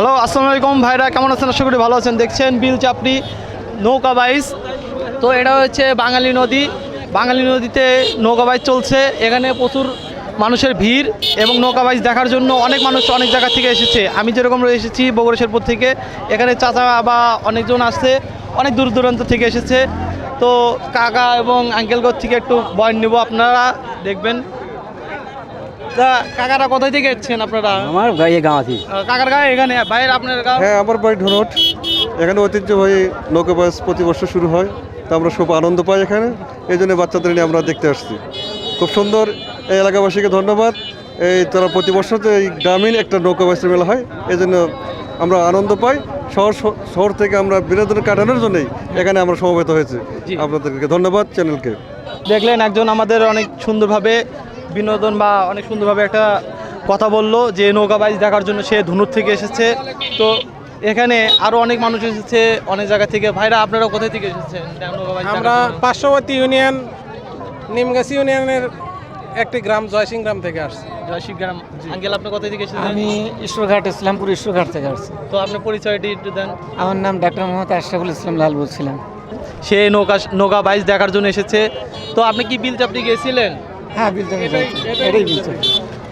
Hello, আসসালামু আলাইকুম ভাইরা, কেমন আছেন? আশা করি ভালো আছেন। দেখছেন বিল চাপড়ি নৌকা বাইস। তো এটা হচ্ছে বাঙালি নদী। বাঙালি নদীতে নৌকা বাইচ চলছে। এখানে প্রচুর মানুষের ভিড় এবং নৌকা বাইচ দেখার জন্য অনেক মানুষ অনেক জায়গা থেকে এসেছে। আমি যেরকম এসেছি বগুড়া থেকে। এখানে চাচা বা অনেকজন আসছে। অনেক দূর দূরান্ত থেকে এসেছে। তো কাকা এবং আঙ্কেলগর থেকে একটু বয়ন নেব আপনারা। দেখবেন। তা কাকারা কোথায় থেকে এসেছেন আপনারা? আমার গায়ে গাঁ আছি কাকার গায়ে এখানে? বাইরে আপনার গাঁ হ্যাঁ আমার বাড়ি ধুনট এখানে ঐতিহ্যবাহী নৌকাবাস প্রতি বছর শুরু হয়। তা আমরা খুব আনন্দ পাই এখানে। এই জন্য বাচ্চাদের নিয়ে আমরা দেখতে আসছি। খুব সুন্দর। এই এলাকাবাসীকে ধন্যবাদ। এই তারা প্রতি বছর যে এই গ্রামীণ একটা নৌকাবাসের মেলা হয়। এই জন্য আমরা আনন্দ পাই। শহর শহর থেকে আমরা বিনোদন কাটানোর জন্যই এখানে আমরা সমবেত হয়েছি। আপনাদেরকে ধন্যবাদ চ্যানেলকে। দেখলেন একজন আমাদের অনেক সুন্দরভাবে বিনোদন বা অনেক সুন্দরভাবে একটা কথা বলল যে নৌকা বাইচ দেখার জন্য সে ধনুর থেকে এসেছে। তো এখানে আরও অনেক মানুষ এসেছে অনেক জায়গা থেকে। ভাইরা আপনারা কোথায় থেকে এসেছেন? আমরা পার্শ্ববর্তী ইউনিয়ন নিমগাছি ইউনিয়নের একটি গ্রাম জয়সিং গ্রাম থেকে আসছি। গ্রাম। আঙ্কেল আপনি কোথায় থেকে এসেছেন? আমি ঈশ্বরঘাট ইসলামপুর ঈশ্বরঘাট থেকে আসছি। তো আপনার পরিচয়টি একটু দেন। আমার নাম ডাক্তার মোহাম্মদ আশরাফুল ইসলাম লাল বলছিলাম। সে নৌকা নৌকা বাইচ দেখার জন্য এসেছে। তো আপনি কি বিল চাপড়ি গিয়েছিলেন হ্যাঁ বিলচাপি এটাই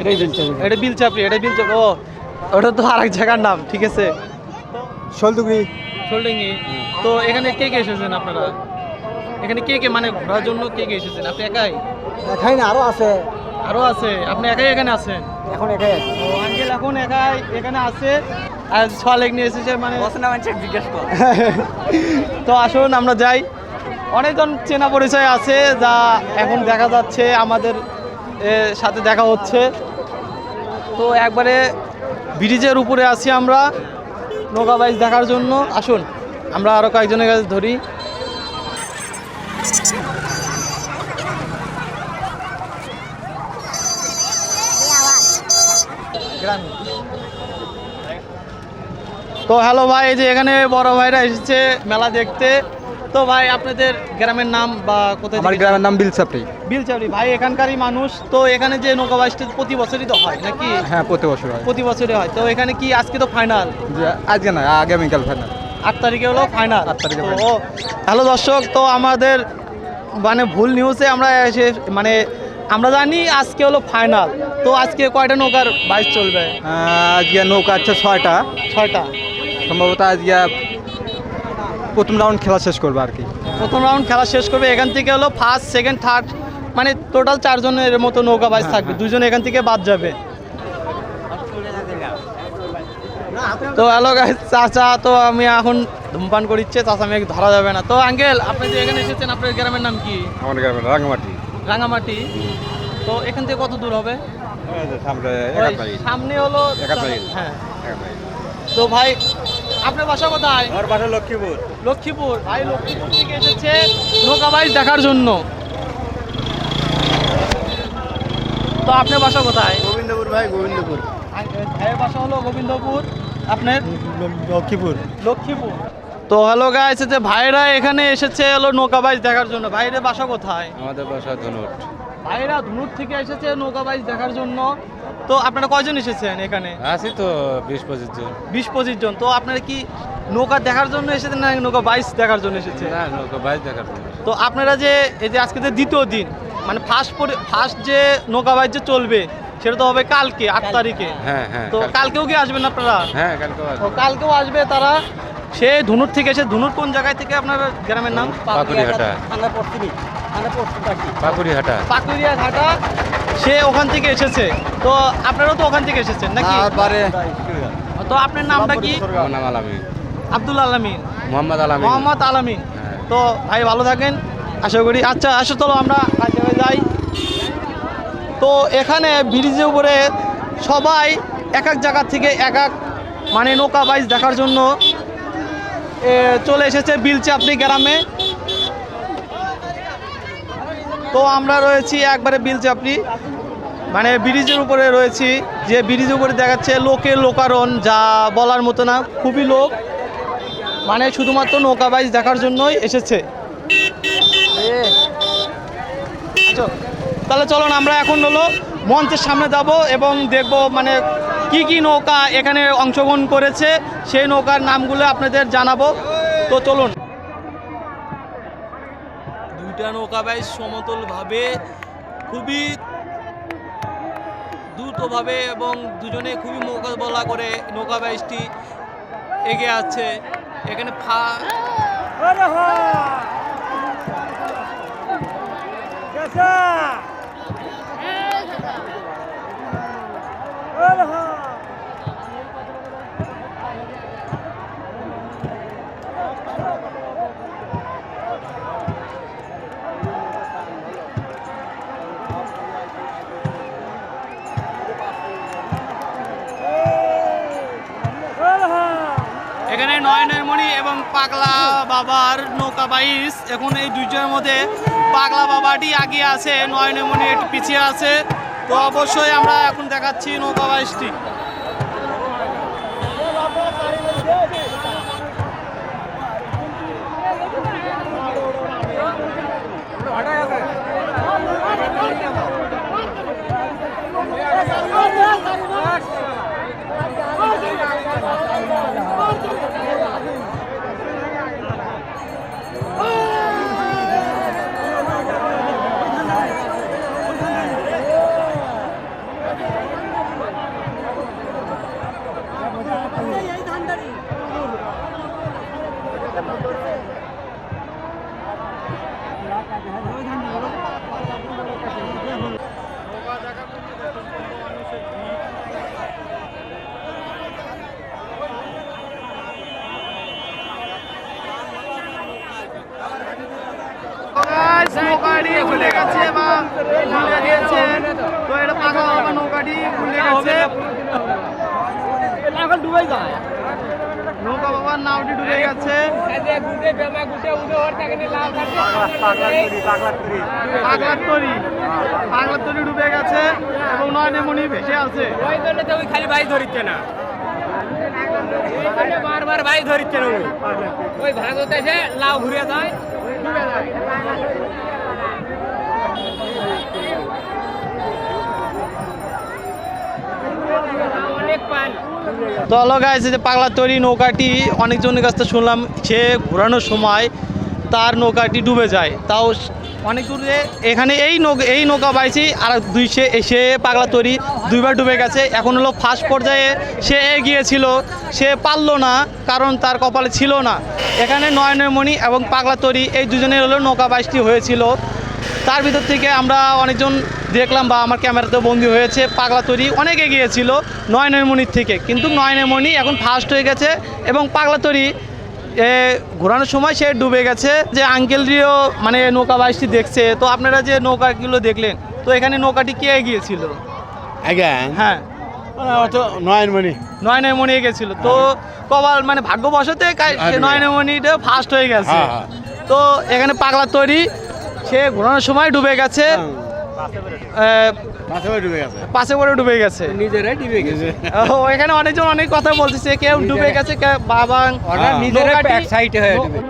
এটাই এটা বিল চাপড়ি এটা বিল চাপড়ি ও ওটা তো আরেক জায়গার নাম ঠিক আছে? তো এখানে কে কে এসেছেন আপনারা? এখানে কে কে মানে ঘোরার জন্য কে কে এসেছেন? আপনি একাই? দেখাই না আরও আছে। আরও আছে? আপনি একাই এখানে আছেন? এখন একাই আছে। ও আঙ্কেল এখন একাই এখানে আছে। আর ছলেক নিয়ে এসেছে মানে জিজ্ঞেস কর। তো আসুন আমরা যাই। অনেকজন চেনা পরিচয় আছে যা এখন দেখা যাচ্ছে, আমাদের সাথে দেখা হচ্ছে। তো একবারে ব্রিজের উপরে আছি আমরা, নৌকা বাইজ দেখার জন্য। আসুন, আমরা আরও কয়েকজনের কাছে ধরি। তো হ্যালো ভাই, এই যে এখানে বড় ভাইরা এসেছে মেলা দেখতে। তো ভাই আপনাদের গ্রামের নাম বা কোথায় আমার গ্রামের নাম বিলচাপড়ি বিলচাবড়ি ভাই এখানকারই মানুষ তো এখানে যে নৌকা বাইচটা প্রতি বছরই তো হয় নাকি? হ্যাঁ প্রতি বছর হয়। প্রতি বছরই হয়। তো এখানে কি আজকে তো ফাইনাল আজকে না আগামীকাল ফাইনাল আট তারিখে হলো ফাইনাল আট তারিখে ও, হ্যালো দর্শক তো আমাদের মানে ভুল নিউজে আমরা এসে মানে আমরা জানি আজকে হলো ফাইনাল তো আজকে কয়টা নৌকার বাইচ চলবে? আজকে নৌকা আছে ছয়টা। ছয়টা। সম্ভবত আজকে প্রথম রাউন্ড খেলা শেষ করবে আর কি? প্রথম রাউন্ড খেলা শেষ করবে এখান থেকে হলো ফার্স্ট সেকেন্ড থার্ড মানে টোটাল চারজনের মতো নৌকা বাইচ থাকবে দুজন এখান থেকে বাদ যাবে। তো হ্যালো গাইস চাচা তো আমি এখন ধূমপান করিচ্ছে চাচা মেয়ে ধরা যাবে না। তো আঙ্কেল আপনি যে এখানে এসেছেন আপনার গ্রামের নাম কি? আমার গ্রামের রাঙামাটি। রাঙামাটি। তো এখান থেকে কত দূর হবে? সামনে সামনে হলো হ্যাঁ। তো ভাই আপনার বাসা কোথায়? আমার বাসা লক্ষ্মীপুর। লক্ষ্মীপুর। ভাই লক্ষ্মীপুর থেকে এসেছে নৌকা বাইচ দেখার জন্য। তো আপনার বাসা কোথায়? গোবিন্দপুর ভাই গোবিন্দপুর। ভাইয়ের বাসা হলো গোবিন্দপুর। আপনার? লক্ষ্মীপুর। লক্ষ্মীপুর। তো হ্যালো গাইস যে ভাইরা এখানে এসেছে হলো নৌকা বাইচ দেখার জন্য। ভাইয়ের বাসা কোথায়? আমাদের বাসা ধনুট। ভাইরা ধনুর থেকে এসেছে নৌকা বাইচ দেখার জন্য। তো আপনারা কয়জন এসেছেন এখানে? আছি তো বিশ পঁচিশ জন। বিশ পঁচিশ জন। তো আপনারা কি নৌকা দেখার জন্য এসেছেন না নৌকা বাইচ দেখার জন্য এসেছে না নৌকা বাইশ দেখার জন্য। তো আপনারা যে এই যে আজকে যে দ্বিতীয় দিন মানে ফার্স্ট ফার্স্ট যে নৌকা বাইচ যে চলবে সেটা তো হবে কালকে আট তারিখে। হ্যাঁ হ্যাঁ তো কালকেও কি আসবেন আপনারা? হ্যাঁ কালকে তো কালকেও আসবে তারা। সে ধুনুর থেকে এসে ধুনুর কোন জায়গায় থেকে আপনার গ্রামের নাম? পাকুড়িহাটা। পাকুড়িয়া ঘাটা সে ওখান থেকে এসেছে। তো আপনারাও তো ওখান থেকে এসেছেন নাকি? তো আপনার নামটা কি? আব্দুল আলমী মোহাম্মদ আলামিন। মোহাম্মদ আলামিন। হ্যাঁ। তো ভাই ভালো থাকেন। আশা করি। আচ্ছা আসো চলো আমরা কাজে যাই। তো এখানে ব্রিজের উপরে সবাই এক এক জায়গা থেকে এক এক মানে নৌকা বাইচ দেখার জন্য চলে এসেছে বিলচাপড়ি গ্রামে। তো আমরা রয়েছি একবারে বিলচাপড়ি। মানে ব্রিজের উপরে রয়েছি। যে ব্রিজের উপরে দেখাচ্ছে লোকের লোকারণ, যা বলার মতো না, খুবই লোক। মানে শুধুমাত্র নৌকা বাইচ দেখার জন্যই এসেছে। আচ্ছা তাহলে চলুন আমরা এখন হলো মঞ্চের সামনে যাব এবং দেখব মানে কি কি নৌকা এখানে অংশগ্রহণ করেছে। সেই নৌকার নামগুলো আপনাদের জানাব। তো চলুন। দুইটা নৌকা বাইশ সমতলভাবে, খুবই দ্রুতভাবে এবং দুজনে খুবই মোকাবেলা করে নৌকা বাইশটি এগিয়ে আছে। এখানে ফা নয়নের এবং পাগলা বাবার নৌকা বাইশ। এখন এই দুইজনের মধ্যে পাগলা বাবাটি আগে আছে নয় একটু পিছিয়ে আছে। তো অবশ্যই আমরা এখন দেখাচ্ছি নৌকা বাইশটি। নৌকাটি গেছে বা ভুলে গিয়েছে তো এটা পাগলা বাবা নৌকাটি ভুলে গেছে। এখন ডুবে যায়। নৌকা বাবার নাওটি ডুবে গেছে। পাগলার তরি পাগলার তরি ডুবে গেছে এবং নয়নে মণি ভেসে আছে। ওই জন্য তো ওই খালি ভাই ধরিচ্ছে না। বারবার ভাই ধরিচ্ছে না ওই ওই ভাগত এসে লাউ ঘুরে যায় অনেক তো হলো যে পাগলা তৈরি নৌকাটি অনেকজনের কাছ থেকে শুনলাম, সে ঘোরানোর সময় তার নৌকাটি ডুবে যায়। তাও অনেক দূরে এখানে এই নৌকা এই নৌকা বাইছি, আর দুই সে সে পাগলা তৈরি দুইবার ডুবে গেছে। এখন হলো ফার্স্ট পর্যায়ে সে এগিয়েছিল, সে পারল না, কারণ তার কপালে ছিল না। এখানে নয়নমণি এবং পাগলা তৈরি, এই দুজনের হলো নৌকা বাইশটি হয়েছিল। তার ভিতর থেকে আমরা অনেকজন দেখলাম বা আমার ক্যামেরাতে বন্দি হয়েছে পাগলা তৈরি অনেক এগিয়েছিল নয়নের মণির থেকে। কিন্তু নয়নের মণি এখন ফার্স্ট হয়ে গেছে এবং পাগলা তৈরি এ, ঘোরানোর সময় সে ডুবে গেছে যে আঙ্কেলরিও মানে নৌকা বাইশটি দেখছে। তো আপনারা যে নৌকাগুলো দেখলেন তো এখানে নৌকাটি কে এগিয়েছিল? Again? হ্যাঁ। তো নয়নমণি। নয়নের মণি এগিয়েছিল। তো কবাল মানে ভাগ্যবশতে নয়নের ফার্স্ট হয়ে গেছে। হ্যাঁ, হ্যাঁ। তো এখানে পাগলা তৈরি সে ঘোরানোর সময় ডুবে গেছে। পাশে পড়ে ডুবে গেছে। নিজেরাই ডিবে গেছে। ও এখানে অনেকজন অনেক কথা বলতেছে কেউ ডুবে গেছে কেউ বাবা নিজেরাই নৌকাটি- সাইডে হয়ে ডুবে।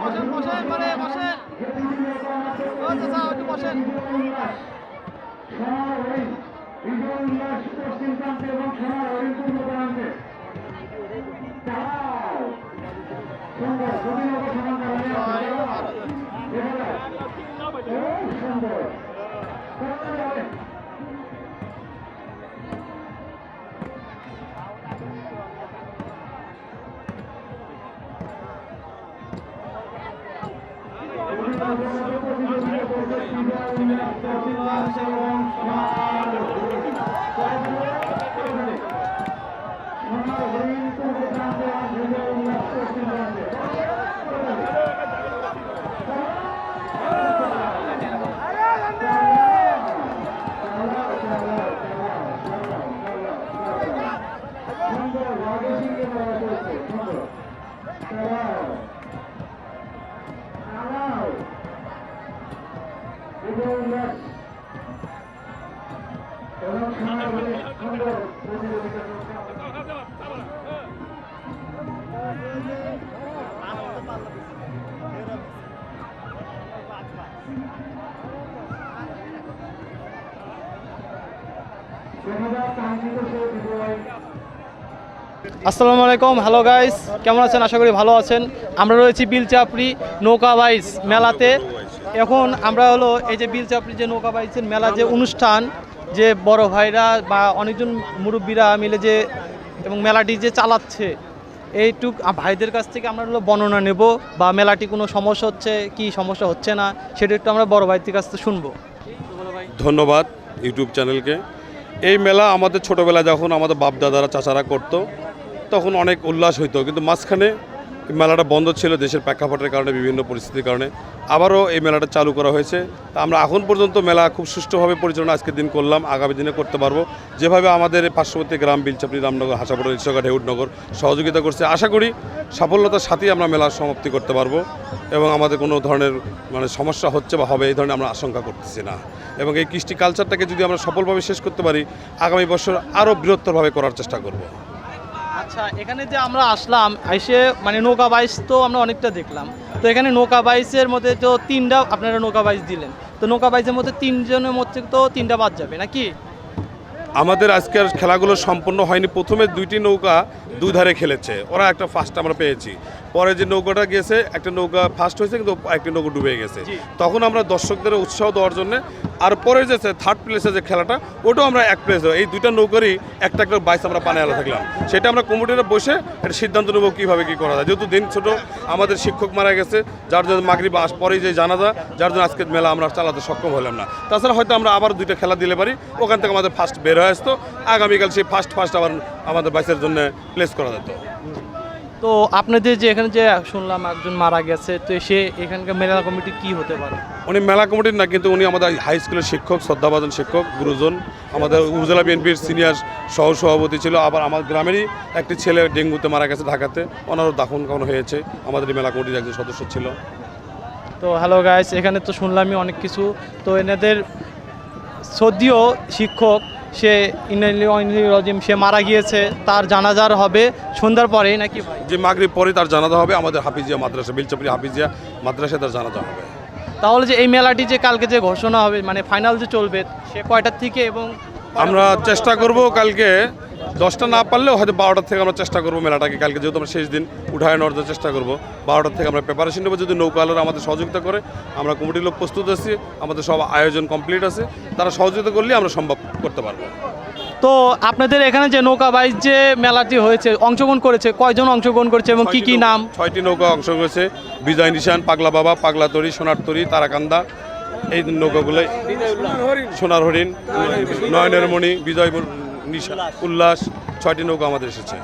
বসেন বসেন মানে বসেন। একটু বসেন। সুন্দর। আসসালামু আলাইকুম, হ্যালো গাইস কেমন আছেন? আশা করি ভালো আছেন। আমরা রয়েছি বিলচাপড়ি নৌকা বাইস মেলাতে। এখন আমরা হলো এই যে বিলচাপড়ি যে নৌকা বাইসের মেলা যে অনুষ্ঠান, যে বড় ভাইরা বা অনেকজন মুরব্বীরা মিলে যে এবং মেলাটি যে চালাচ্ছে, এইটুক ভাইদের কাছ থেকে আমরা হলো বর্ণনা নেব বা মেলাটি কোনো সমস্যা হচ্ছে, কি সমস্যা হচ্ছে না, সেটা একটু আমরা বড় ভাইদের কাছ থেকে শুনব। ধন্যবাদ ইউটিউব চ্যানেলকে। এই মেলা আমাদের ছোটোবেলা যখন আমাদের বাপ দাদারা চাচারা করতো, তখন অনেক উল্লাস হইতো, কিন্তু মাঝখানে মেলাটা বন্ধ ছিল দেশের প্রেক্ষাপটের কারণে, বিভিন্ন পরিস্থিতির কারণে। আবারও এই মেলাটা চালু করা হয়েছে। তা আমরা এখন পর্যন্ত মেলা খুব সুষ্ঠুভাবে পরিচালনা আজকের দিন করলাম, আগামী দিনে করতে পারব। যেভাবে আমাদের পার্শ্ববর্তী গ্রাম বিলচাপড়ি রামনগর হাসাপুর ইচ্ছাঘাট হেউটনগর সহযোগিতা করছে, আশা করি সাফল্যতার সাথেই আমরা মেলার সমাপ্তি করতে পারব এবং আমাদের কোনো ধরনের মানে সমস্যা হচ্ছে বা হবে এই ধরনের আমরা আশঙ্কা করতেছি না। এবং এই কৃষ্টি কালচারটাকে যদি আমরা সফলভাবে শেষ করতে পারি, আগামী বছর আরও বৃহত্তরভাবে করার চেষ্টা করব। আচ্ছা এখানে যে আমরা আসলাম, এসে মানে নৌকা বাইস তো আমরা অনেকটা দেখলাম। তো এখানে নৌকা বাইসের মধ্যে তো তিনটা আপনারা নৌকা বাইস দিলেন। তো নৌকা বাইসের মধ্যে তিনজনের মধ্যে তো তিনটা বাদ যাবে, নাকি? আমাদের আজকের খেলাগুলো সম্পূর্ণ হয়নি। প্রথমে দুইটি নৌকা দুধারে খেলেছে। ওরা একটা ফার্স্ট আমরা পেয়েছি। পরে যে নৌকাটা গেছে একটা নৌকা ফার্স্ট হয়েছে কিন্তু একটা নৌকা ডুবে গেছে। তখন আমরা দর্শকদের উৎসাহ দেওয়ার জন্য আর পরে যে থার্ড প্লেসে যে খেলাটা ওটাও আমরা এক প্লেস এই দুইটা নৌকারই একটা একটা বাইস আমরা পানে আলা থাকলাম। সেটা আমরা কমিটিরা বসে একটা সিদ্ধান্ত নেব কীভাবে কী করা যায়। যেহেতু দিন ছোট আমাদের শিক্ষক মারা গেছে যার জন্য মাগরিব আস পরে যে জানাজা যার জন্য আজকের মেলা আমরা চালাতে সক্ষম হলাম না। তাছাড়া হয়তো আমরা আবার দুইটা খেলা দিলে পারি ওখান থেকে আমাদের ফার্স্ট বের হয়ে আসতো আগামীকাল সেই ফার্স্ট ফার্স্ট আবার আমাদের বাইসের জন্য প্লেস করা যেত। তো আপনাদের যে এখানে যে শুনলাম একজন মারা গেছে তো সে এখানকার মেলা কমিটি কি হতে পারে? উনি মেলা কমিটির না কিন্তু উনি আমাদের হাই স্কুলের শিক্ষক শ্রদ্ধাভাজন শিক্ষক গুরুজন। আমাদের উপজেলা বিএনপির সিনিয়র সহ সভাপতি ছিল আবার আমার গ্রামেরই একটি ছেলে ডেঙ্গুতে মারা গেছে ঢাকাতে। ওনারও দাফন কাফন হয়েছে আমাদের এই মেলা কমিটির একজন সদস্য ছিল। তো হ্যালো গাইস এখানে তো শুনলামই অনেক কিছু। তো এনাদের সদ্যীয় শিক্ষক সে রজিম সে মারা গিয়েছে তার জানাজার হবে সন্ধ্যার পরেই নাকি যে মাগরিব পরে তার জানাজা হবে আমাদের হাফিজিয়া মাদ্রাসা বিলচপুরি হাফিজিয়া মাদ্রাসা তার জানাজা হবে। তাহলে যে এই মেলাটি যে কালকে যে ঘোষণা হবে মানে ফাইনাল যে চলবে সে কয়টার থেকে এবং আমরা চেষ্টা করব কালকে দশটা না পারলেও হয়তো বারোটার থেকে আমরা চেষ্টা করব মেলাটাকে। কালকে যেহেতু আমরা শেষ দিন উঠায় নেওয়ার চেষ্টা করব বারোটার থেকে আমরা প্রিপারেশন নেব। যদি নৌকালরা আমাদের সহযোগিতা করে আমরা কমিটির লোক প্রস্তুত আছি আমাদের সব আয়োজন কমপ্লিট আছে তারা সহযোগিতা করলে আমরা সম্ভব করতে পারব। তো আপনাদের এখানে যে নৌকা বাইচ যে মেলাটি হয়েছে অংশগ্রহণ করেছে কয়জন অংশগ্রহণ করেছে এবং কি কি নাম? ছয়টি নৌকা অংশ করেছে। বিজয় নিশান পাগলা বাবা পাগলা তরি সোনার তরি তারাকান্দা। এই নৌকাগুলো সোনার হরিণ নয়নের মণি বিজয় নিশান উল্লাস ছয়টি নৌকা আমাদের এসেছে।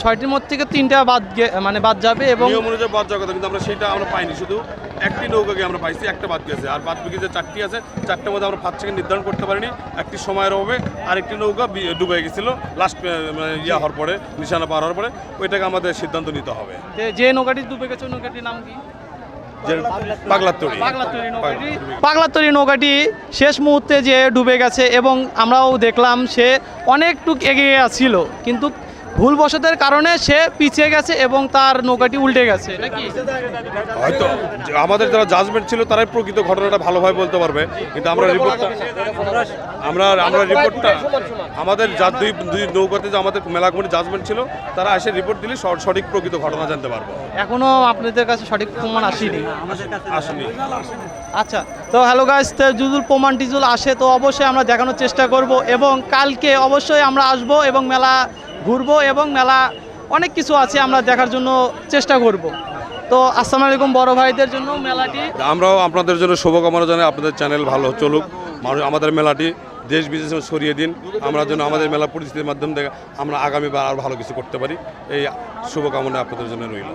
ছয়টির মধ্যে থেকে তিনটা বাদ মানে বাদ যাবে এবং নিয়ম অনুযায়ী বাদ যাওয়ার কথা কিন্তু আমরা সেটা আমরা পাইনি। শুধু একটি নৌকাকে আমরা পাইছি একটা বাদ গেছে। আর বাদ বাকি যে চারটি আছে চারটার মধ্যে আমরা পাঁচ সেকেন্ড নির্ধারণ করতে পারিনি। একটি সময়ের অভাবে আরেকটি নৌকা ডুবে গেছিল লাস্ট মানে ইয়া হওয়ার পরে নিশানা পার হওয়ার পরে ওইটাকে আমাদের সিদ্ধান্ত নিতে হবে। যে- যে নৌকাটি ডুবে গেছে নৌকাটির নাম কি? পাগলার তরি পাগলাতরি নৌকাটি। নৌকাটি শেষ মুহূর্তে যে ডুবে গেছে এবং আমরাও দেখলাম সে অনেকটুক এগিয়ে ছিল কিন্তু ভুলবশতের কারণে সে পিছিয়ে গেছে এবং তার নৌকাটি উল্টে গেছে। নাকি? হয়তো। আমাদের যারা জাজমেন্ট ছিল তারাই প্রকৃত ঘটনাটা ভালোভাবে বলতে পারবে। কিন্তু আমরা রিপোর্টটা আমরা আমরা রিপোর্টটা আমাদের যা দুই দুই নৌকাতে যে আমাদের মেলা কমিটি জাজমেন্ট ছিল তারা এসে রিপোর্ট দিলে স- সঠিক প্রকৃত ঘটনা জানতে পারব। এখনও আপনাদের কাছে সঠিক প্রমাণ আসেনি। আসেনি। আচ্ছা তো হ্যালো গাইস তো যদি প্রমাণ টিজুল আসে তো অবশ্যই আমরা দেখানোর চেষ্টা করব এবং কালকে অবশ্যই আমরা আসব এবং মেলা ঘুরবো এবং মেলা অনেক কিছু আছে আমরা দেখার জন্য চেষ্টা করব। তো আসসালামু আলাইকুম বড় ভাইদের জন্য মেলাটি। আমরাও আপনাদের জন্য শুভকামনা জানাই আপনাদের চ্যানেল ভালো চলুক মানুষ আমাদের মেলাটি দেশ বিদেশে সরিয়ে দিন আমরা যেন আমাদের মেলা পরিস্থিতির মাধ্যম থেকে আমরা আগামীবার আরও ভালো কিছু করতে পারি এই শুভকামনা আপনাদের জন্য রইল।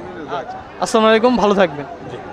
আসসালামু আলাইকুম ভালো থাকবেন।